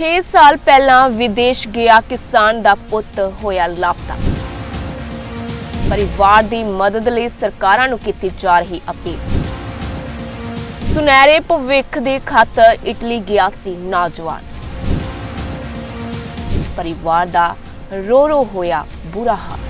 6 ਸਾਲ ਪਹਿਲਾਂ ਵਿਦੇਸ਼ ਗਿਆ ਕਿਸਾਨ ਦਾ ਪੁੱਤ ਹੋਇਆ ਲਾਪਤਾ। ਪਰਿਵਾਰ ਦੀ ਮਦਦ ਲਈ ਸਰਕਾਰਾਂ ਨੂੰ ਕੀਤੀ ਜਾ ਰਹੀ ਅਪੀਲ। ਸੁਨਹਿਰੇ ਭਵਿੱਖ ਦੀ ਖਾਤਰ ਇਟਲੀ ਗਿਆ ਸੀ ਨੌਜਵਾਨ। ਪਰਿਵਾਰ ਦਾ ਰੋ ਰੋ ਹੋਇਆ ਬੁਰਾ ਹਾਲ।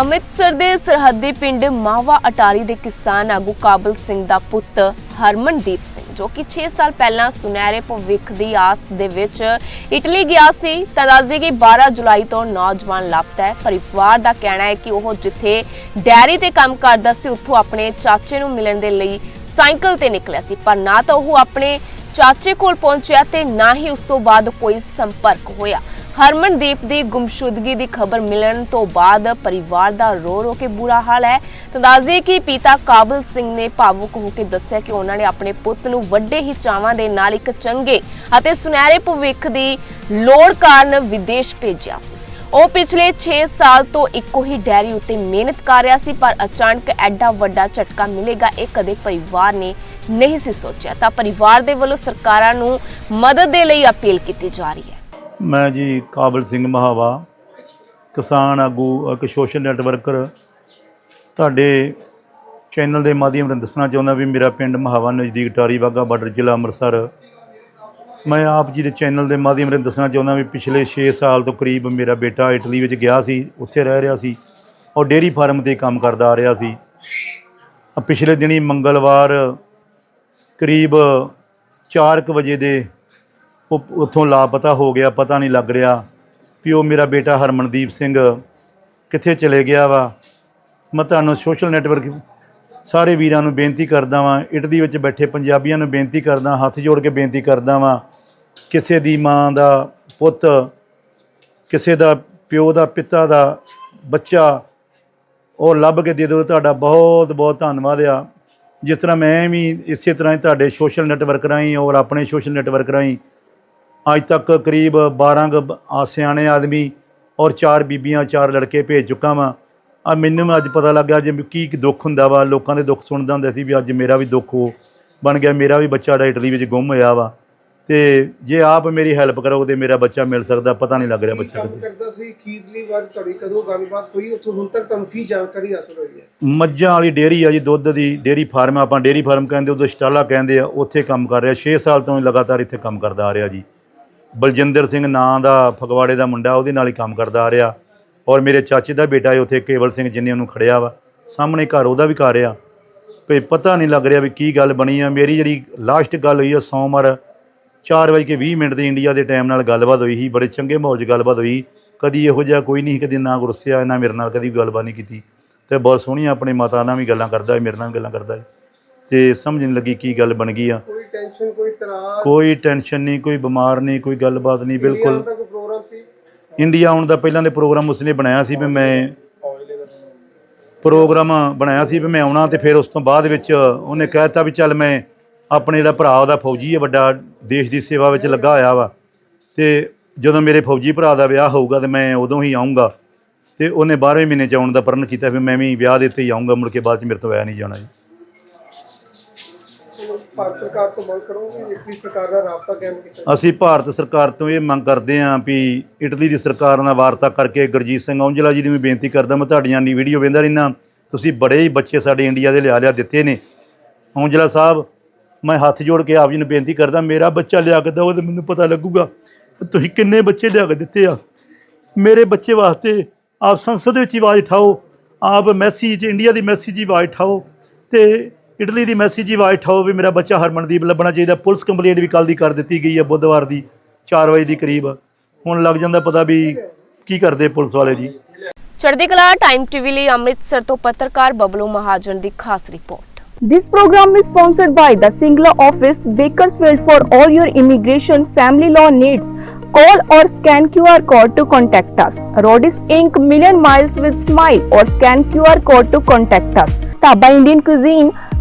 ਅੰਮ੍ਰਿਤਸਰ ਦੇ ਸਰਹੱਦੀ ਪਿੰਡ ਮਾਵਾ ਅਟਾਰੀ ਦੇ ਕਿਸਾਨ ਆਗੂ ਕਾਬਲ ਸਿੰਘ ਦਾ ਪੁੱਤ ਹਰਮਨਦੀਪ ਸਿੰਘ ਜੋ ਕਿ 6 ਸਾਲ ਪਹਿਲਾਂ ਸੁਨਹਿਰੇ ਭਵਿੱਖ ਦੀ ਆਸ ਦੇ ਵਿੱਚ ਇਟਲੀ ਗਿਆ ਸੀ, ਤਾਂ ਦੱਸਦੇ ਕਿ 12 ਜੁਲਾਈ ਤੋਂ ਨੌਜਵਾਨ ਲਾਪਤਾ ਹੈ। ਪਰਿਵਾਰ ਦਾ ਕਹਿਣਾ ਹੈ ਕਿ ਉਹ ਜਿੱਥੇ ਡੈਰੀ ਤੇ ਕੰਮ ਕਰਦਾ ਸੀ, ਉੱਥੋਂ ਆਪਣੇ ਚਾਚੇ ਨੂੰ ਮਿਲਣ ਦੇ ਲਈ ਸਾਈਕਲ ਤੇ ਨਿਕਲਿਆ ਸੀ। ਪਰ ਨਾ ਤਾਂ ਉਹ ਆਪਣੇ ਚਾਚੇ ਕੋਲ ਪਹੁੰਚਿਆ ਤੇ ਨਾ ਹੀ ਉਸ ਤੋਂ ਬਾਅਦ ਕੋਈ ਸੰਪਰਕ ਹੋਇਆ। ਹਰਮਨਦੀਪ ਦੀ ਗੁੰਮਸ਼ੁਦਗੀ ਦੀ ਖਬਰ ਮਿਲਣ ਤੋਂ ਬਾਅਦ ਪਰਿਵਾਰ ਦਾ ਰੋ ਰੋ ਕੇ ਬੁਰਾ ਹਾਲ ਹੈ। ਤਾਂ ਦੱਸਦੇ ਕਿ ਪਿਤਾ ਕਾਬਲ ਸਿੰਘ ਨੇ ਭਾਵੁਕ ਹੋ ਕੇ ਦੱਸਿਆ ਕਿ ਉਹਨਾਂ ਨੇ ਆਪਣੇ ਪੁੱਤ ਨੂੰ ਵੱਡੇ ਹੀ ਚਾਵਾਂ ਦੇ ਨਾਲ ਇੱਕ ਚੰਗੇ ਅਤੇ ਸੁਨਹਿਰੇ ਭਵਿੱਖ ਦੀ ਲੋੜ ਕਾਰਨ ਵਿਦੇਸ਼ ਭੇਜਿਆ ਸੀ। ਉਹ ਪਿਛਲੇ 6 ਸਾਲ ਤੋਂ ਇੱਕੋ ਹੀ ਡੈਰੀ ਉੱਤੇ ਮਿਹਨਤ ਕਰ ਰਿਹਾ ਸੀ, ਪਰ ਅਚਾਨਕ ਐਡਾ ਵੱਡਾ ਝਟਕਾ ਮਿਲੇਗਾ ਇਹ ਕਦੇ ਪਰਿਵਾਰ ਨੇ ਨਹੀਂ ਸੀ ਸੋਚਿਆ। ਤਾਂ ਪਰਿਵਾਰ ਦੇ ਵੱਲੋਂ ਸਰਕਾਰਾਂ ਨੂੰ ਮਦਦ ਦੇ ਲਈ ਅਪੀਲ ਕੀਤੀ ਜਾ ਰਹੀ ਹੈ। ਮੈਂ ਜੀ ਕਾਬਲ ਸਿੰਘ ਮਹਾਵਾ, ਕਿਸਾਨ ਆਗੂ, ਇੱਕ ਸੋਸ਼ਲ ਨੈਟਵਰਕਰ ਤੁਹਾਡੇ ਚੈਨਲ ਦੇ ਮਾਧਿਅਮ ਰਾਹੀਂ ਦੱਸਣਾ ਚਾਹੁੰਦਾ ਵੀ ਮੇਰਾ ਪਿੰਡ ਮਹਾਵਾ ਨਜ਼ਦੀਕ ਟਾਰੀ ਬਾਗਾ ਬਾਰਡਰ ਜ਼ਿਲ੍ਹਾ ਅੰਮ੍ਰਿਤਸਰ। ਮੈਂ ਆਪ ਜੀ ਦੇ ਚੈਨਲ ਦੇ ਮਾਧਿਅਮ ਰਾਹੀਂ ਦੱਸਣਾ ਚਾਹੁੰਦਾ ਵੀ ਪਿਛਲੇ 6 ਸਾਲ ਤੋਂ ਕਰੀਬ ਮੇਰਾ ਬੇਟਾ ਇਟਲੀ ਵਿੱਚ ਗਿਆ ਸੀ, ਉੱਥੇ ਰਹਿ ਰਿਹਾ ਸੀ ਔਰ ਡੇਅਰੀ ਫਾਰਮ ਤੇ ਕੰਮ ਕਰਦਾ ਆ ਰਿਹਾ ਸੀ। ਪਿਛਲੇ ਦਿਨੀ ਮੰਗਲਵਾਰ ਕਰੀਬ 4:00 ਵਜੇ ਦੇ ਉਹ ਉੱਥੋਂ ਲਾਪਤਾ ਹੋ ਗਿਆ, ਪਤਾ ਨਹੀਂ ਲੱਗ ਰਿਹਾ ਵੀ ਉਹ ਮੇਰਾ ਬੇਟਾ ਹਰਮਨਦੀਪ ਸਿੰਘ ਕਿੱਥੇ ਚਲੇ ਗਿਆ ਵਾ। ਮੈਂ ਤੁਹਾਨੂੰ ਸੋਸ਼ਲ ਨੈਟਵਰਕ ਸਾਰੇ ਵੀਰਾਂ ਨੂੰ ਬੇਨਤੀ ਕਰਦਾ ਵਾਂ, ਇਟਲੀ ਵਿੱਚ ਬੈਠੇ ਪੰਜਾਬੀਆਂ ਨੂੰ ਬੇਨਤੀ ਕਰਦਾ, ਹੱਥ ਜੋੜ ਕੇ ਬੇਨਤੀ ਕਰਦਾ ਵਾਂ, ਕਿਸੇ ਦੀ ਮਾਂ ਦਾ ਪੁੱਤ, ਕਿਸੇ ਦਾ ਪਿਓ ਦਾ, ਪਿਤਾ ਦਾ ਬੱਚਾ, ਉਹ ਲੱਭ ਕੇ ਦੇ ਦਿਓ, ਤੁਹਾਡਾ ਬਹੁਤ ਬਹੁਤ ਧੰਨਵਾਦ ਆ। ਜਿਸ ਤਰ੍ਹਾਂ ਮੈਂ ਵੀ ਇਸੇ ਤਰ੍ਹਾਂ ਹੀ ਤੁਹਾਡੇ ਸੋਸ਼ਲ ਨੈਟਵਰਕ ਰਾਹੀਂ ਔਰ ਆਪਣੇ ਸੋਸ਼ਲ ਨੈਟਵਰਕ ਰਾਹੀਂ ਅੱਜ ਤੱਕ ਕਰੀਬ 12 ਕੁ ਬ- ਆ ਸਿਆਣੇ ਆਦਮੀ ਔਰ ਚਾਰ ਬੀਬੀਆਂ ਚਾਰ ਲੜਕੇ ਭੇਜ ਚੁੱਕਾ ਵਾਂ। ਆ ਮੈਨੂੰ ਅੱਜ ਪਤਾ ਲੱਗਾ ਜੇ ਕੀ ਕੀ ਦੁੱਖ ਹੁੰਦਾ ਵਾ। ਲੋਕਾਂ ਦੇ ਦੁੱਖ ਸੁਣਦਾ ਹੁੰਦਾ ਸੀ ਵੀ ਅੱਜ ਮੇਰਾ ਵੀ ਦੁੱਖ ਹੋ ਬਣ ਗਿਆ ਮੇਰਾ ਵੀ ਬੱਚਾ ਇਟਲੀ ਵਿੱਚ ਗੁੰਮ ਹੋਇਆ ਵਾ। ਤੇ ਜੇ ਆਪ ਮੇਰੀ ਹੈਲਪ ਕਰੋਗੇ ਤੇ ਮੇਰਾ ਬੱਚਾ ਮਿਲ ਸਕਦਾ ਪਤਾ ਨਹੀਂ ਲੱਗ ਰਿਹਾ ਬੱਚਾ ਕਿੱਥੇ। ਕਰਦਾ ਸੀ? ਖੀਰਲੀ ਵਾਰ ਤੁਹਾਡੀ ਕਦੋਂ ਗੱਲਬਾਤ ਹੋਈ? ਉੱਥੋਂ ਹੁਣ ਤੱਕ ਤੁਹਾਨੂੰ ਕੀ ਜਾਣਕਾਰੀ ਹਾਸਲ ਹੋਈ ਹੈ? ਮੱਝਾਂ ਵਾਲੀ ਡੇਅਰੀ ਆ ਜੀ ਦੁੱਧ ਦੀ ਡੇਅਰੀ ਫਾਰਮ ਆਪਾਂ ਡੇਅਰੀ ਫਾਰਮ ਕਹਿੰਦੇ ਉਦੋਂ ਸਟਾਲਾ ਕਹਿੰਦੇ ਆ ਉੱਥੇ ਕੰਮ ਕਰ ਰਿਹਾ। 6 ਸਾਲ ਤੋਂ ਲਗਾਤਾਰ ਇੱਥੇ ਕੰਮ ਕਰਦਾ ਆ ਰਿਹਾ ਜੀ। ਬਲਜਿੰਦਰ ਸਿੰਘ ਨਾਂ ਦਾ ਫਗਵਾੜੇ ਦਾ ਮੁੰਡਾ ਉਹਦੇ ਨਾਲ ਹੀ ਕੰਮ ਕਰਦਾ ਆ ਰਿਹਾ। ਔਰ ਮੇਰੇ ਚਾਚੇ ਦਾ ਬੇਟਾ ਹੈ ਉੱਥੇ ਕੇਵਲ ਸਿੰਘ ਜਿੰਨੇ ਉਹਨੂੰ ਖੜਿਆ ਵਾ। ਸਾਹਮਣੇ ਘਰ ਉਹਦਾ ਵੀ ਘਰ ਆ। ਤੇ ਪਤਾ ਨਹੀਂ ਲੱਗ ਰਿਹਾ ਵੀ ਕੀ ਗੱਲ ਬਣੀ ਆ। ਮੇਰੀ ਜਿਹੜੀ ਲਾਸਟ ਗੱਲ ਹੋਈ ਆ ਸੋਮਵਾਰ 4 ਵਜੇ ਕੇ 20 ਮਿੰਟ ਦੇ ਇੰਡੀਆ ਦੇ ਟਾਈਮ ਨਾਲ ਗੱਲਬਾਤ ਹੋਈ ਸੀ। ਬੜੇ ਚੰਗੇ ਮਾਹੌਲ 'ਚ ਗੱਲਬਾਤ ਹੋਈ। ਕਦੀ ਇਹੋ ਜਿਹਾ ਕੋਈ ਨਹੀਂ ਸੀ, ਕਦੀ ਨਾ ਗੁੱਸਿਆ ਨਾ ਮੇਰੇ ਨਾਲ ਕਦੀ ਗੱਲਬਾਤ ਨਹੀਂ ਕੀਤੀ। ਤੇ ਬਹੁਤ ਸੋਹਣੀਆਂ ਆਪਣੇ ਮਾਤਾ ਨਾਲ ਵੀ ਗੱਲਾਂ ਕਰਦਾ ਮੇਰੇ ਨਾਲ ਗੱਲਾਂ ਕਰਦਾ ਹੈ। ਤੇ ਸਮਝ ਨਹੀਂ ਲੱਗੀ ਕੀ ਗੱਲ ਬਣ ਗਈ ਆ। ਕੋਈ ਟੈਨਸ਼ਨ ਕੋਈ ਤਣਾਅ ਕੋਈ ਟੈਨਸ਼ਨ ਨਹੀਂ ਕੋਈ ਬਿਮਾਰ ਨਹੀਂ ਕੋਈ ਗੱਲਬਾਤ ਨਹੀਂ ਬਿਲਕੁਲ। ਦਾ ਕੋਈ ਪ੍ਰੋਗਰਾਮ ਸੀ? ਇੰਡੀਆ ਆਉਣ ਦਾ ਪਹਿਲਾਂ ਦੇ ਪ੍ਰੋਗਰਾਮ ਉਸਨੇ ਬਣਾਇਆ ਸੀ ਵੀ ਮੈਂ ਪ੍ਰੋਗਰਾਮ ਬਣਾਇਆ ਸੀ ਵੀ ਮੈਂ ਆਉਣਾ ਤੇ ਫਿਰ ਉਸ ਤੋਂ ਬਾਅਦ ਵਿੱਚ ਉਹਨੇ ਕਹਿਤਾ ਵੀ ਚੱਲ ਮੈਂ ਆਪਣੇ ਜਿਹੜਾ ਭਰਾ ਉਹਦਾ ਫੌਜੀ ਹੈ ਵੱਡਾ ਦੇਸ਼ ਦੀ ਸੇਵਾ ਵਿੱਚ ਲੱਗਾ ਹੋਇਆ ਵਾ। ਤੇ ਜਦੋਂ ਮੇਰੇ ਫੌਜੀ ਭਰਾ ਦਾ ਵਿਆਹ ਹੋਊਗਾ ਤੇ ਮੈਂ ਉਦੋਂ ਹੀ ਆਉਂਗਾ ਤੇ ਉਹਨੇ 12ਵੇਂ ਮਹੀਨੇ ਚ ਆਉਣ ਦਾ ਪ੍ਰਣ ਕੀਤਾ ਵੀ ਮੈਂ ਵੀ ਵਿਆਹ ਦੇ ਉੱਤੇ ਹੀ ਆਉਂਗਾ ਮੁੜ ਕੇ ਬਾਅਦ ਚ ਮੇਰੇ ਤੋਂ ਆਇਆ ਨਹੀਂ ਜਾਣਾ ਜੀ। ਭਾਰਤ ਸਰਕਾਰ ਤੋਂ ਮੰਗ ਕਰੋਗੇ ਇਟਲੀ ਸਰਕਾਰ ਨਾਲ ਰਾਬਤਾ ਕਾਇਮ ਕੀਤਾ ਅਸੀਂ ਭਾਰਤ ਸਰਕਾਰ ਤੋਂ ਇਹ ਮੰਗ ਕਰਦੇ ਹਾਂ ਵੀ ਇਟਲੀ ਦੀ ਸਰਕਾਰ ਨਾਲ ਵਾਰਤਾ ਕਰਕੇ ਗੁਰਜੀਤ ਸਿੰਘ ਔਂਜਲਾ ਜੀ ਨੂੰ ਵੀ ਬੇਨਤੀ ਕਰਦਾ ਮੈਂ ਤੁਹਾਡੀਆਂ ਦੀ ਵੀਡੀਓ ਵੇਂਦਾ ਰਹਿਣਾ ਤੁਸੀਂ ਬੜੇ ਹੀ ਬੱਚੇ ਸਾਡੇ ਇੰਡੀਆ ਦੇ ਲਿਆ ਲਿਆ ਦਿੱਤੇ ਨੇ। ਔਂਜਲਾ ਸਾਹਿਬ, ਮੈਂ ਹੱਥ ਜੋੜ ਕੇ ਆਪ ਜੀ ਨੂੰ ਬੇਨਤੀ ਕਰਦਾ, ਮੇਰਾ ਬੱਚਾ ਲਿਆ ਕੇ ਦਿਓ ਤੇ ਮੈਨੂੰ ਪਤਾ ਲੱਗੂਗਾ ਤੁਸੀਂ ਕਿੰਨੇ ਬੱਚੇ ਲਿਆ ਕੇ ਦਿੱਤੇ ਆ। ਮੇਰੇ ਬੱਚੇ ਵਾਸਤੇ ਆਪ ਸੰਸਦ ਵਿੱਚ ਆਵਾਜ਼ ਉਠਾਓ, ਆਪ ਮੈਸੇਜ, ਇੰਡੀਆ ਦੀ ਮੈਸੇਜ ਦੀ ਆਵਾਜ਼ ਉਠਾਓ ਤੇ ਇਟਲੀ ਦੀ ਮੈਸੇਜ ਦੀ ਆਵਾਜ਼ ਉਠਾਓ ਵੀ ਮੇਰਾ ਬੱਚਾ ਹਰਮਨਦੀਪ ਲੱਭਣਾ ਚਾਹੀਦਾ ਪੁਲਿਸ ਕੰਪਲੇਂਟ ਵੀ ਕੱਲ ਦੀ ਕਰ ਦਿੱਤੀ ਗਈ ਹੈ ਬੁੱਧਵਾਰ ਦੀ 4 ਵਜੇ ਦੀ ਕਰੀਬ ਹੁਣ ਲੱਗ ਜਾਂਦਾ ਪਤਾ ਵੀ ਕੀ ਕਰਦੇ ਪੁਲਿਸ ਵਾਲੇ ਜੀ ਚੜ੍ਹਦੀ ਕਲਾ ਟਾਈਮ ਟੀਵੀ ਲਈ ਅੰਮ੍ਰਿਤਸਰ ਤੋਂ ਪੱਤਰਕਾਰ ਬਬਲੂ ਮਹਾਜਨ ਦੀ ਖਾਸ report This program is sponsored by the Singla office, Bakersfield for all your immigration family law needs. Call or scan QR code to contact us. Rodis Inc. Million Miles with Smile or scan QR code to contact us. Taba Indian Cuisine,